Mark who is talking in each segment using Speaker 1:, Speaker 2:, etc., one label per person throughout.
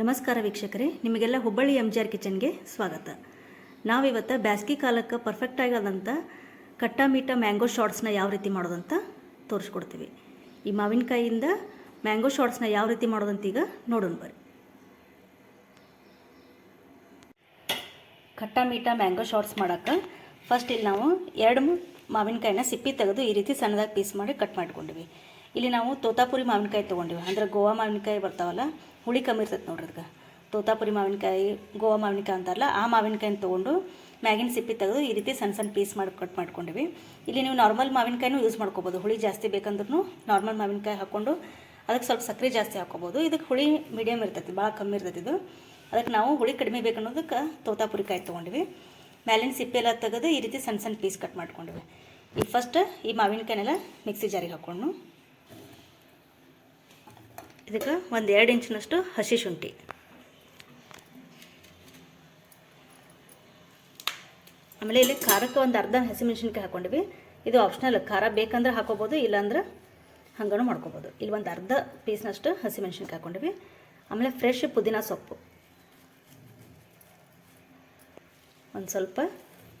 Speaker 1: ನಮಸ್ಕಾರ ವೀಕ್ಷಕರೇ, ನಿಮಗೆಲ್ಲ ಹುಬ್ಬಳ್ಳಿ ಎಂ ಜಿ ಆರ್ ಕಿಚನ್ಗೆ ಸ್ವಾಗತ. ನಾವಿವತ್ತು ಬ್ಯಾಸ್ಗೆ ಕಾಲಕ್ಕೆ ಪರ್ಫೆಕ್ಟ್ ಆಗೋದಂಥ ಕಟ್ಟ ಮೀಟ ಮ್ಯಾಂಗೋ ಶಾರ್ಟ್ಸ್ನ ಯಾವ ರೀತಿ ಮಾಡೋದಂತ ತೋರಿಸ್ಕೊಡ್ತೀವಿ. ಈ ಮಾವಿನಕಾಯಿಯಿಂದ ಮ್ಯಾಂಗೋ ಶಾರ್ಟ್ಸ್ನ ಯಾವ ರೀತಿ ಮಾಡೋದಂತ ಈಗ ನೋಡೋಣ ಬರ್ರಿ. ಕಟ್ಟಾ ಮೀಟ ಮ್ಯಾಂಗೋ ಶಾರ್ಟ್ಸ್ ಮಾಡೋಕ್ಕೆ ಫಸ್ಟ್ ಇಲ್ಲಿ ನಾವು ಎರಡು ಮಾವಿನಕಾಯಿನ ಸಿಪ್ಪಿ ತೆಗೆದು ಈ ರೀತಿ ಸಣ್ಣದಾಗಿ ಪೀಸ್ ಮಾಡಿ ಕಟ್ ಮಾಡ್ಕೊಂಡಿವಿ. ಇಲ್ಲಿ ನಾವು ತೋತಾಪುರಿ ಮಾವಿನಕಾಯಿ ತೊಗೊಂಡಿವಿ. ಅಂದ್ರೆ ಗೋವಾ ಮಾವಿನಕಾಯಿ ಬರ್ತಾವಲ್ಲ, ಹುಳಿ ಕಮ್ಮಿ ಇರ್ತೈತೆ ನೋಡ್ರಿ ಅದಕ್ಕೆ ತೋತಾಪುರಿ ಮಾವಿನಕಾಯಿ, ಗೋವಾ ಮಾವಿನಕಾಯಿ ಅಂತಾರಲ್ಲ, ಆ ಮಾವಿನಕಾಯಿನ ತೊಗೊಂಡು ಮ್ಯಾಗಿನ ಸಿಪ್ಪಿ ತೆಗೆದು ಈ ರೀತಿ ಸಣ್ಣ ಸಣ್ಣ ಪೀಸ್ ಮಾಡಿ ಕಟ್ ಮಾಡ್ಕೊಂಡಿವಿ. ಇಲ್ಲಿ ನೀವು ನಾರ್ಮಲ್ ಮಾವಿನಕಾಯಿನೂ ಯೂಸ್ ಮಾಡ್ಕೋಬೋದು. ಹುಳಿ ಜಾಸ್ತಿ ಬೇಕಂದ್ರೂ ನಾರ್ಮಲ್ ಮಾವಿನಕಾಯಿ ಹಾಕ್ಕೊಂಡು ಅದಕ್ಕೆ ಸ್ವಲ್ಪ ಸಕ್ಕರೆ ಜಾಸ್ತಿ ಹಾಕ್ಕೋಬೋದು. ಇದಕ್ಕೆ ಹುಳಿ ಮೀಡಿಯಮ್ ಇರ್ತೈತಿ, ಭಾಳ ಕಮ್ಮಿ ಇರ್ತೈತಿ ಇದು. ಅದಕ್ಕೆ ನಾವು ಹುಳಿ ಕಡಿಮೆ ಬೇಕನ್ನೋದಕ್ಕೆ ತೋತಾಪುರಿ ಕಾಯಿ ತೊಗೊಂಡಿವಿ. ಮ್ಯಾಲಿನ ಸಿಪ್ಪೆ ಎಲ್ಲ ತೆಗೆದು ಈ ರೀತಿ ಸಣ್ಣ ಸಣ್ಣ ಪೀಸ್ ಕಟ್ ಮಾಡ್ಕೊಂಡಿವಿ. ಈಗ ಫಸ್ಟ್ ಈ ಮಾವಿನಕಾಯಿನೆಲ್ಲ ಮಿಕ್ಸಿ ಜಾರಿಗೆ ಹಾಕ್ಕೊಂಡು ಇದಕ್ಕೆ ಒಂದು ಎರಡು ಇಂಚಿನಷ್ಟು ಹಸಿ ಶುಂಠಿ. ಆಮೇಲೆ ಇಲ್ಲಿ ಖಾರಕ್ಕೆ ಒಂದು ಅರ್ಧ ಹಸಿಮೆಣ್ಸಿನ್ಕಾಯಿ ಹಾಕ್ಕೊಂಡಿವಿ ಇದು ಆಪ್ಷನಲ್ ಖಾರ ಬೇಕಂದ್ರೆ ಹಾಕೋಬೋದು, ಇಲ್ಲಾಂದ್ರೆ ಹಂಗನೂ ಮಾಡ್ಕೋಬೋದು. ಇಲ್ಲಿ ಒಂದು ಅರ್ಧ ಪೀಸ್ನಷ್ಟು ಹಸಿಮೆಣ್ಸಿನ್ಕಾಯಿ ಹಾಕ್ಕೊಂಡಿವಿ ಆಮೇಲೆ ಫ್ರೆಶ್ ಪುದೀನ ಸೊಪ್ಪು. ಒಂದು ಸ್ವಲ್ಪ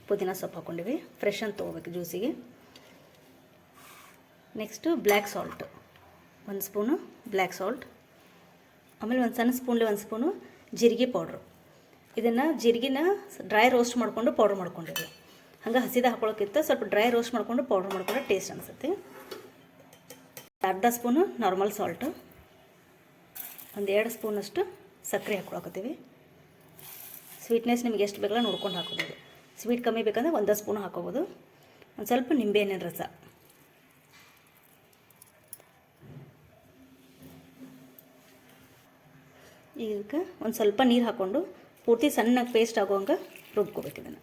Speaker 1: ಪುದೀನ ಸೊಪ್ಪು ಹಾಕ್ಕೊಂಡಿವಿ ಫ್ರೆಶ್ ಅಂತ ತೊಗೋಬೇಕು ಜ್ಯೂಸಿಗೆ ನೆಕ್ಸ್ಟು ಬ್ಲ್ಯಾಕ್ ಸಾಲ್ಟ್ ಒಂದು ಸ್ಪೂನು ಬ್ಲ್ಯಾಕ್ ಸಾಲ್ಟ್, ಆಮೇಲೆ ಒಂದು ಸಣ್ಣ ಸ್ಪೂನ್ಲಿ ಒಂದು ಸ್ಪೂನು ಜೀರಿಗೆ ಪೌಡ್ರು. ಇದನ್ನು ಜೀರಿಗೆನ ಡ್ರೈ ರೋಸ್ಟ್ ಮಾಡಿಕೊಂಡು ಪೌಡ್ರ್ ಮಾಡ್ಕೊಂಡಿದ್ವಿ. ಹಂಗೆ ಹಸಿದ ಹಾಕೊಳ್ಳೋಕ್ಕಿಂತ ಸ್ವಲ್ಪ ಡ್ರೈ ರೋಸ್ಟ್ ಮಾಡಿಕೊಂಡು ಪೌಡ್ರ್ ಮಾಡ್ಕೊಂಡ್ರೆ ಟೇಸ್ಟ್ ಅನಿಸುತ್ತೆ. ಅರ್ಧ ಸ್ಪೂನು ನಾರ್ಮಲ್ ಸಾಲ್ಟು, ಒಂದು ಎರಡು ಸ್ಪೂನಷ್ಟು ಸಕ್ಕರೆ ಹಾಕ್ಕೊಳಕತ್ತೀವಿ ಸ್ವೀಟ್ನೆಸ್ ನಿಮ್ಗೆ ಎಷ್ಟು ಬೇಕಲ್ಲ ನೋಡ್ಕೊಂಡು ಹಾಕೋಬೋದು. ಸ್ವೀಟ್ ಕಮ್ಮಿ ಬೇಕಂದ್ರೆ ಒಂದು ಸ್ಪೂನು ಹಾಕೋಬೋದು. ಒಂದು ಸ್ವಲ್ಪ ನಿಂಬೆಹಣ್ಣಿನ ರಸ. ಇದಕ್ಕೆ ಒಂದು ಸ್ವಲ್ಪ ನೀರು ಹಾಕ್ಕೊಂಡು ಪೂರ್ತಿ ಸಣ್ಣಗೆ ಪೇಸ್ಟ್ ಆಗೋಂಗೆ ರುಬ್ಕೋಬೇಕು ಇದನ್ನು.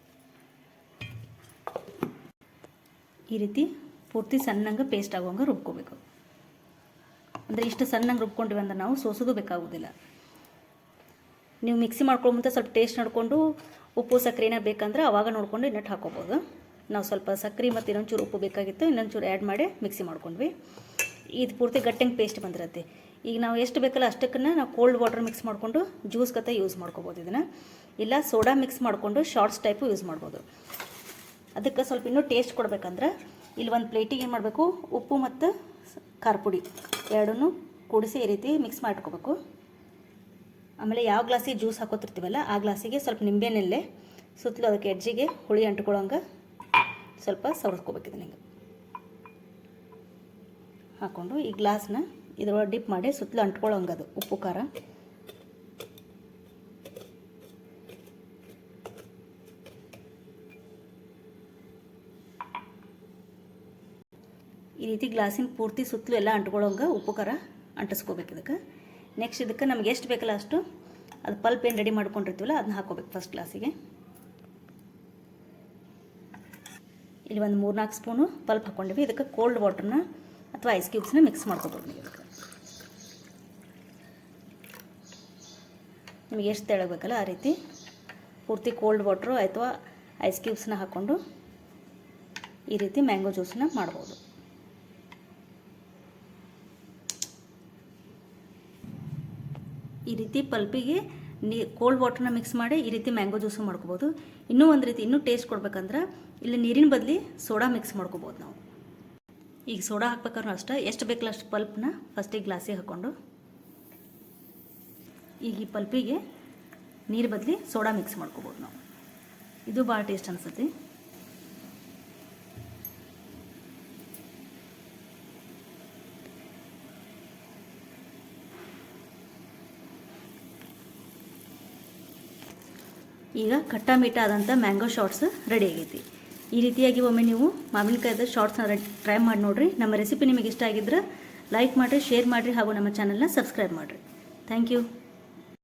Speaker 1: ಈ ರೀತಿ ಪೂರ್ತಿ ಸಣ್ಣಂಗೆ ಪೇಸ್ಟ್ ಆಗೋಂಗೆ ರುಬ್ಕೋಬೇಕು. ಅಂದರೆ ಇಷ್ಟು ಸಣ್ಣಂಗೆ ರುಬ್ಕೊಂಡಿವಿ ಅಂದ್ರೆ ನಾವು ಸೋಸೋದು ಬೇಕಾಗೋದಿಲ್ಲ. ನೀವು ಮಿಕ್ಸಿ ಮುಂದೆ ಸ್ವಲ್ಪ ಟೇಸ್ಟ್ ನೋಡಿಕೊಂಡು ಉಪ್ಪು ಸಕ್ಕರೆನ ಬೇಕಂದ್ರೆ ಅವಾಗ ನೋಡ್ಕೊಂಡು ಇನ್ನಟ್ಟು ಹಾಕೋಬೋದು. ನಾವು ಸ್ವಲ್ಪ ಸಕ್ಕರೆ ಮತ್ತು ಇನ್ನೊಂಚೂರು ಉಪ್ಪು ಬೇಕಾಗಿತ್ತು ಇನ್ನೊಂಚೂರು ಆ್ಯಡ್ ಮಾಡಿ ಮಿಕ್ಸಿ ಮಾಡ್ಕೊಂಡ್ವಿ. ಇದು ಪೂರ್ತಿ ಗಟ್ಟಂಗೆ ಪೇಸ್ಟ್ ಬಂದಿರತ್ತೆ. ಈಗ ನಾವು ಎಷ್ಟು ಬೇಕಲ್ಲ ಅಷ್ಟಕ್ಕನ್ನ ನಾವು ಕೋಲ್ಡ್ ವಾಟರ್ ಮಿಕ್ಸ್ ಮಾಡಿಕೊಂಡು ಜ್ಯೂಸ್ ಕತೆ ಯೂಸ್ ಮಾಡ್ಕೋಬೋದು ಇದನ್ನು. ಇಲ್ಲ ಸೋಡಾ ಮಿಕ್ಸ್ ಮಾಡಿಕೊಂಡು ಶಾರ್ಟ್ಸ್ ಟೈಪು ಯೂಸ್ ಮಾಡ್ಬೋದು. ಅದಕ್ಕೆ ಸ್ವಲ್ಪ ಇನ್ನೂ ಟೇಸ್ಟ್ ಕೊಡಬೇಕಂದ್ರೆ ಇಲ್ಲಿ ಒಂದು ಪ್ಲೇಟಿಗೆ ಏನು ಮಾಡಬೇಕು? ಉಪ್ಪು ಮತ್ತು ಖಾರ ಪುಡಿ ಎರಡನ್ನೂ ಕೂಡಿಸಿ ಈ ರೀತಿ ಮಿಕ್ಸ್ ಮಾಡ್ಕೋಬೇಕು. ಆಮೇಲೆ ಯಾವ ಗ್ಲಾಸಿಗೆ ಜ್ಯೂಸ್ ಹಾಕೋತಿರ್ತೀವಲ್ಲ ಆ ಗ್ಲಾಸಿಗೆ ಸ್ವಲ್ಪ ನಿಂಬೆನೆಲ್ಲೆ ಸುತ್ತಲೂ ಅದಕ್ಕೆ ಎಡ್ಜಿಗೆ ಹುಳಿ ಅಂಟ್ಕೊಳ್ಳೋಂಗೆ ಸ್ವಲ್ಪ ಸವರ್ಸ್ಕೋಬೇಕು ಇದನ್ನ ಹಿಂಗೆ. ಹಾಕ್ಕೊಂಡು ಈ ಗ್ಲಾಸ್ನ ಇದ್ರೊಳಗೆ ಡಿಪ್ ಮಾಡಿ ಸುತ್ತಲೂ ಅದು, ಉಪ್ಪು, ಖಾರ. ಈ ರೀತಿ ಗ್ಲಾಸಿನ ಪೂರ್ತಿ ಸುತ್ತಲೂ ಎಲ್ಲ ಅಂಟ್ಕೊಳ್ಳೋಂಗೆ ಉಪ್ಪು, ಖಾರ ಅಂಟಿಸ್ಕೋಬೇಕು ಇದಕ್ಕೆ. ನೆಕ್ಸ್ಟ್ ಇದಕ್ಕೆ ನಮ್ಗೆ ಎಷ್ಟು ಬೇಕಲ್ಲ ಅಷ್ಟು ಅದು ಪಲ್ಪ್ ಏನು ರೆಡಿ ಮಾಡ್ಕೊಂಡಿರ್ತೀವಲ್ಲ ಅದನ್ನ ಹಾಕೋಬೇಕು ಫಸ್ಟ್ ಗ್ಲಾಸಿಗೆ ಇಲ್ಲಿ ಒಂದು ಮೂರ್ನಾಲ್ಕು ಸ್ಪೂನು ಪಲ್ಪ್ ಹಾಕ್ಕೊಂಡಿವಿ. ಇದಕ್ಕೆ ಕೋಲ್ಡ್ ವಾಟರ್ನ ಅಥವಾ ಐಸ್ ಕ್ಯೂಬ್ಸ್ನ ಮಿಕ್ಸ್ ಮಾಡ್ಕೋಬೋದು ನೀವು. ನಿಮಗೆ ಎಷ್ಟು ತೆಳಗಬೇಕಲ್ಲ ಆ ರೀತಿ? ಪೂರ್ತಿ ಕೋಲ್ಡ್ ವಾಟ್ರು ಅಥವಾ ಐಸ್ ಕ್ಯೂಬ್ಸ್ನ ಹಾಕ್ಕೊಂಡು ಈ ರೀತಿ ಮ್ಯಾಂಗೋ ಜ್ಯೂಸನ್ನ ಮಾಡ್ಬೋದು. ಈ ರೀತಿ ಪಲ್ಪಿಗೆ ನೀ ಕೋಲ್ಡ್ ವಾಟರ್ನ ಮಿಕ್ಸ್ ಮಾಡಿ ಈ ರೀತಿ ಮ್ಯಾಂಗೋ ಜ್ಯೂಸು ಮಾಡ್ಕೋಬೋದು. ಇನ್ನೂ ಒಂದು ರೀತಿ, ಇನ್ನೂ ಟೇಸ್ಟ್ ಕೊಡ್ಬೇಕಂದ್ರೆ ಇಲ್ಲಿ ನೀರಿನ ಬದಲಿ ಸೋಡಾ ಮಿಕ್ಸ್ ಮಾಡ್ಕೋಬೋದು ನಾವು. ಈಗ ಸೋಡಾ ಹಾಕ್ಬೇಕಾದ್ರೂ ಅಷ್ಟೇ, ಎಷ್ಟು ಬೇಕಲ್ಲ ಅಷ್ಟು ಪಲ್ಪ್ನ ಫಸ್ಟಿಗೆ ಗ್ಲಾಸಿಗೆ ಹಾಕ್ಕೊಂಡು ಈಗ ಈ ಪಲ್ಪಿಗೆ ನೀರು ಬದಲಿ ಸೋಡಾ ಮಿಕ್ಸ್ ಮಾಡ್ಕೋಬೋದು ನಾವು. ಇದು ಭಾಳ ಟೇಸ್ಟ್ ಅನಿಸುತ್ತೆ. ಈಗ ಕಟ್ಟ ಮೀಟ ಆದಂಥ ಮ್ಯಾಂಗೋ ಶಾರ್ಟ್ಸ್ ರೆಡಿ ಆಗೈತಿ. ಈ ರೀತಿಯಾಗಿ ಒಮ್ಮೆ ನೀವು ಮಾವಿನಕಾಯ್ದ ಶಾರ್ಟ್ಸ್ನ ಟ್ರೈ ಮಾಡಿ ನೋಡಿರಿ. ನಮ್ಮ ರೆಸಿಪಿ ನಿಮಗೆ ಇಷ್ಟ ಆಗಿದ್ರೆ ಲೈಕ್ ಮಾಡಿರಿ ಶೇರ್ ಮಾಡಿರಿ ಹಾಗೂ ನಮ್ಮ ಚಾನಲ್ನ ಸಬ್ಸ್ಕ್ರೈಬ್ ಮಾಡಿರಿ. Thank you